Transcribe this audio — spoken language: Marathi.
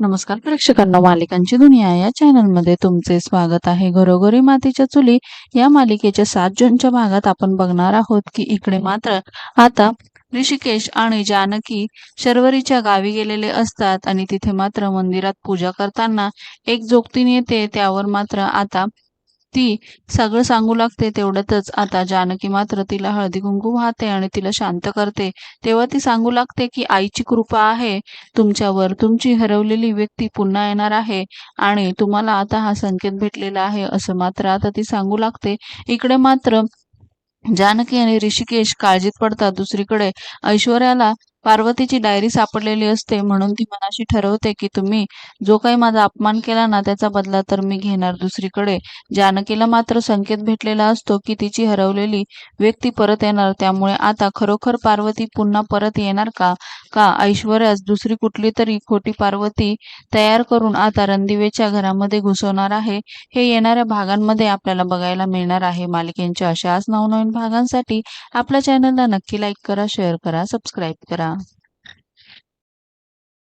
नमस्कार प्रेक्षकांना मालिकांची दुनिया या चॅनलमध्ये तुमचे स्वागत आहे. घरोघरी मातीच्या चुली या मालिकेच्या सात जूनच्या भागात आपण बघणार आहोत की इकडे मात्र आता ऋषिकेश आणि जानकी शर्वरीच्या गावी गेलेले असतात आणि तिथे मात्र मंदिरात पूजा करताना एक जोगतीन येते. त्यावर मात्र आता ती सगळं सांगू लागते तेवढ्यातच आता जानकी मात्र तिला हळदी कुंकू वाहते आणि तिला शांत करते. तेव्हा ती सांगू लागते की आईची कृपा आहे. तुमच्यावर तुमची हरवलेली व्यक्ती पुन्हा येणार आहे आणि तुम्हाला आता हा संकेत भेटलेला आहे. असं मात्र आता ती सांगू लागते. इकडे मात्र जानकी आणि ऋषिकेश काळजीत पडतात. दुसरीकडे ऐश्वर्याला पार्वतीची डायरी सापडलेली असते म्हणून ती मनाशी ठरवते की तुम्ही जो काही माझा अपमान केला ना त्याचा बदला तर मी घेणार दुसरीकडे. जानकीला मात्र संकेत भेटलेला असतो की तिची हरवलेली व्यक्ती परत येणार. त्यामुळे आता खरोखर पार्वती पुन्हा परत येणार का? का? ऐश्वर्यास दुसरी कुठली तरी खोटी पार्वती तयार करून आता रणदिवेच्या घरामध्ये घुसवणार आहे? हे येणाऱ्या भागांमध्ये आपल्याला बघायला मिळणार आहे. मालिकेंच्या अशाच नवनवीन भागांसाठी आपल्या चॅनलला नक्की लाईक करा शेअर करा सबस्क्राईब करा.